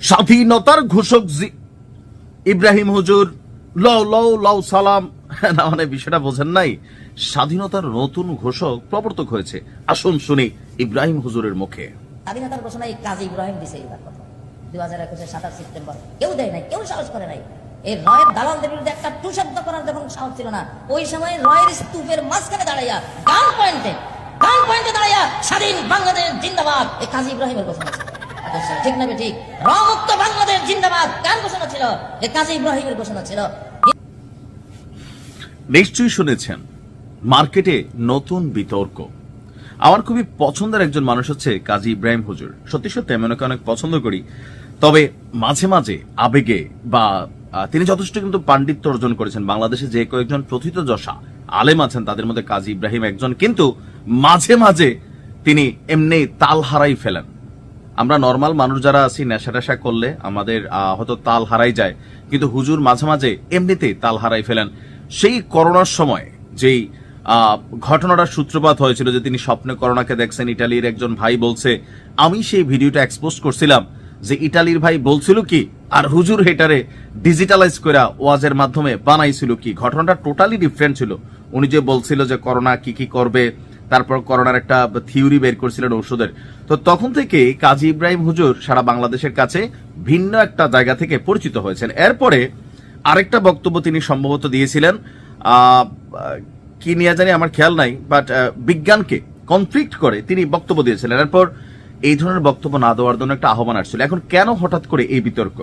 স্বাধীনতার ঘোষক ইব্রাহিম হুজুর, লও লও লও, সালাম। না মানে বিষয়টা বোঝেন নাই। স্বাধীনতার নতুন ঘোষক প্রবর্তক হয়েছে। আসুন শুনি ইব্রাহিম হুজুরের মুখে। স্বাধীনতার ঘোষণা এই কাজী ইব্রাহিম দিছে এইবার কথা দুই হাজার একুশের সাতাশ সেপ্টেম্বর। কেউ দেয় নাই, কেউ সাহস করে নাই। এই রয়ের দালালদের বিরুদ্ধে একটা টু শব্দ করার যখন সাহস ছিল না। ওই সময় রয়ের স্তূপের মাঝখানে দাঁড়াইয়া গান পয়েন্টে গান পয়েন্টে দাঁড়াইয়া স্বাধীন বাংলাদেশ জিন্দাবাদ। এই কাজী ইব্রাহিমের ঘোষণা ঠিক না ঠিক বাংলাদেশ জিন্দাবাদ। কার ঘোষণা ছিল? কাজী ইব্রাহিমের ঘোষণা ছিল। নিশ্চয়ই শুনেছেন, মার্কেটে নতুন বিতর্ক। আমার খুবই পছন্দের একজন মানুষ হচ্ছে কাজী ইব্রাহিম হুজুর। সত্যি সত্যি, আমি ওনাকে অনেক পছন্দ করি। তবে মাঝে মাঝে আবেগে বা তিনি যথেষ্ট কিন্তু পাণ্ডিত্য অর্জন করেছেন। বাংলাদেশে যে কয়েকজন প্রথিত যশা, আলেম আছেন, তাদের মধ্যে কাজী ইব্রাহিম একজন। কিন্তু মাঝে মাঝে তিনি এমনি তাল হারাই ফেলেন। আমরা নর্মাল মানুষ যারা আছি নেশা টেশা করলে আমাদের হয়তো তাল হারাই যায়। কিন্তু হুজুর মাঝে মাঝে এমনিতেই তাল হারাই ফেলেন। সেই করোনার সময় যেই ঘটনাটার সূত্রপাত হয়েছিল যে তিনি স্বপ্নে করোনাকে দেখছেন, ইটালির একজন ভাই বলছে, আমি সেই ভিডিওটা এক্সপোজ করছিলাম যে ইটালির ভাই বলছিল কি, আর হুজুর হেটারে ডিজিটালাইজ করে ওয়াজের মাধ্যমে বানাইছিল কি। ঘটনাটা টোটালি ডিফারেন্ট ছিল। উনি যে বলছিল যে করোনা কি কি করবে তারপর করোনার একটা থিওরি বের করছিলেন ঔষধের। তো তখন থেকে কাজী ইব্রাহিম হুজুর সারা বাংলাদেশের কাছে ভিন্ন একটা জায়গা থেকে পরিচিত হয়েছেন। এরপরে আরেকটা বক্তব্য তিনি সম্ভবত দিয়েছিলেন কি নিয়ে জানি আমার খেয়াল নাই বাট বিজ্ঞানকে কনফ্লিক্ট করে তিনি বক্তব্য দিয়েছিলেন। এরপর এই ধরনের বক্তব্য না দেওয়ার জন্য একটা আহ্বান আসছিল। এখন কেন হঠাৎ করে এই বিতর্ক?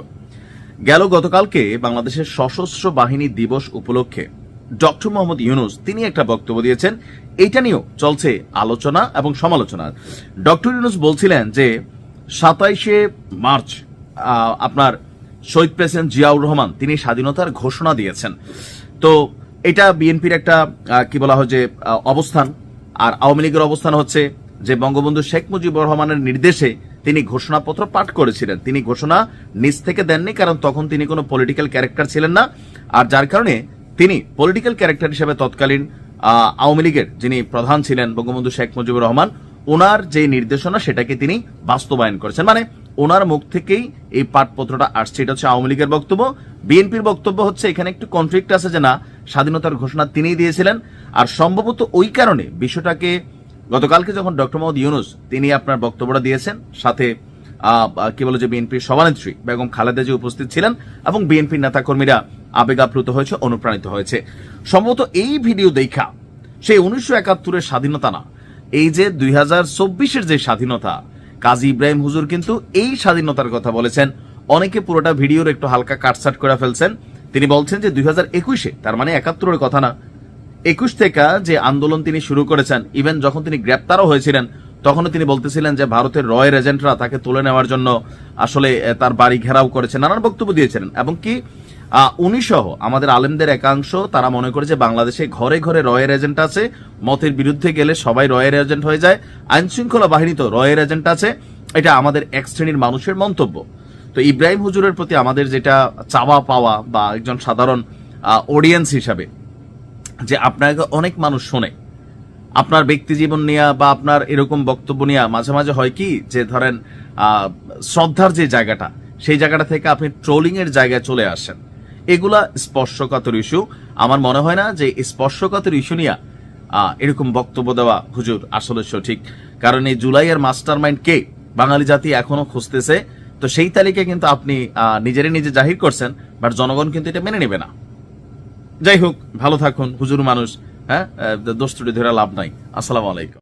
গেল গতকালকে বাংলাদেশের সশস্ত্র বাহিনী দিবস উপলক্ষে ডক্টর মোহাম্মদ ইউনুস তিনি একটা বক্তব্য দিয়েছেন এইটা নিয়েও চলছে আলোচনা এবং সমালোচনা। ডক্টর ইউনুস বলছিলেন যে সাতাইশে মার্চ আপনার শহীদ প্রেসিডেন্ট জিয়াউর রহমান, তিনি স্বাধীনতার ঘোষণা দিয়েছেন। তো এটা বিএনপির একটা কি বলা হয় যে অবস্থান। আর আওয়ামী লীগের অবস্থান হচ্ছে যে বঙ্গবন্ধু শেখ মুজিবুর রহমানের নির্দেশে তিনি ঘোষণাপত্র পাঠ করেছিলেন। তিনি ঘোষণা নিজ থেকে দেননি, কারণ তখন তিনি কোনো পলিটিক্যাল ক্যারেক্টার ছিলেন না। আর যার কারণে তিনি পলিটিক্যাল ক্যারেক্টার হিসেবে তৎকালীন আওয়ামী লীগের যিনি প্রধান ছিলেন বঙ্গবন্ধু শেখ মুজিবুর রহমান, ওনার যে নির্দেশনা সেটাকে তিনি বাস্তবায়ন করেছেন। মানে ওনার মুখ থেকেই এই পাঠপত্রটা আসছে। এটা হচ্ছে আওয়ামী লীগের বক্তব্য। বিএনপির বক্তব্য হচ্ছে, এখানে একটু কনফ্লিক্ট আছে যে না, স্বাধীনতার ঘোষণা তিনিই দিয়েছিলেন। আর সম্ভবত ওই কারণে বিষয়টাকে গতকালকে যখন ডক্টর মোহাম্মদ ইউনুস তিনি আপনার বক্তব্যটা দিয়েছেন, সাথে কি বলে যে বিএনপির সভানেত্রী বেগম খালেদা জি উপস্থিত ছিলেন এবং বিএনপির নেতাকর্মীরা আবেগাপ্লুত হয়েছে, অনুপ্রাণিত হয়েছে। সম্ভবত এই ভিডিও দেখা সেই উনিশশো একাত্তরের স্বাধীনতা না। এই যে দুই হাজার চব্বিশের যে স্বাধীনতা, কাজী ইব্রাহিম হুজুর কিন্তু এই স্বাধীনতার কথা বলেছেন। অনেকে পুরোটা ভিডিওর একটু হালকা কাটসাট করে ফেলছেন। তিনি বলছেন যে দুই হাজার একুশে, তার মানে একাত্তরের কথা না, একুশ থেকে যে আন্দোলন তিনি শুরু করেছেন ইভেন যখন তিনি গ্রেপ্তারও হয়েছিলেন, তখনও তিনি বলতেছিলেন যে ভারতের রয়ের এজেন্টরা তাকে তুলে নেওয়ার জন্য আসলে তার বাড়ি ঘেরাও করেছে, নানান বক্তব্য দিয়েছিলেন। এবং কি আহ, উনি সহ আমাদের আলেমদের একাংশ তারা মনে করে যে বাংলাদেশে ঘরে ঘরে রয়ের এজেন্ট আছে মতের বিরুদ্ধে গেলে সবাই রয়ের এজেন্ট হয়ে যায় আইন শৃঙ্খলা বাহিনী তো রয়ের এজেন্ট আছে এটা আমাদের এক শ্রেণির মানুষের মন্তব্য। তো ইব্রাহিম হুজুরের প্রতি আমাদের যেটা চাওয়া পাওয়া বা একজন সাধারণ অডিয়েন্স হিসাবে যে আপনাকে অনেক মানুষ শোনে আপনার ব্যক্তি জীবন নিয়ে বা আপনার এরকম বক্তব্য নিয়ে মাঝে মাঝে হয় কি যে ধরেন শ্রদ্ধার যে জায়গাটা সেই জায়গাটা থেকে আপনি ট্রোলিং এর জায়গায় চলে আসেন। এগুলা স্পর্শকাতর ইস্যু। আমার মনে হয় না যে স্পর্শকাতর ইস্যু নিয়ে এরকম বক্তব্য দেওয়া হুজুর আসলে সঠিক। কারণ এই জুলাইয়ের মাস্টার মাইন্ড কে? বাঙালি জাতি এখনও খুঁজতেছে। তো সেই তালিকা কিন্তু আপনি নিজেরই নিজে জাহির করছেন, বাট জনগণ কিন্তু এটা মেনে নেবে না। যাই হোক, ভালো থাকুন, হুজুর মানুষ হ্যাঁ? দোষ ধরে লাভ নাই। আসসালামু আলাইকুম।